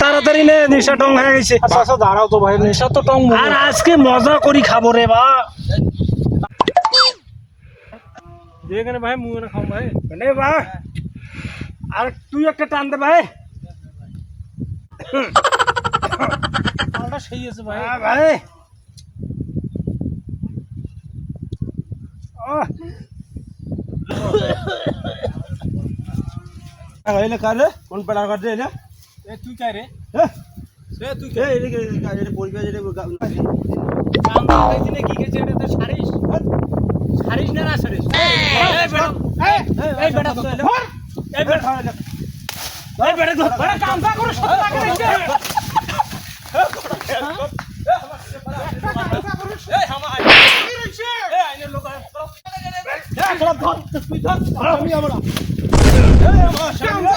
তাড়াতাড়ি নে নেশা টং হয়ে গেছে। আচ্ছা আচ্ছা দাঁড়াও তো ভাই নেশা তো টং আর আজকে মজা করি খাব রে বা। যেখানে ভাই মুখ না খাও ভাই। নে বা। আর তুই একটা টান দে ভাই। মালটা সেই আছে ভাই। আ, ভাই। আহ, এনে কারে কোন পেড়া কাটে এনে এ তুই কাই রে? হ্যাঁ? এ তুই এই এদিকে কাজে খাইছি না কি খেয়েছি এটা? তো সারিস সারিস না না সারিস? এই বেটা এই বেটা এই বেটা এই বেটা ধর কাম কা করো সব টাকা দিছে এই হামা এই আইনের লোক ধর ধর। তুই ধর। আমি আমরা এই আমার কাম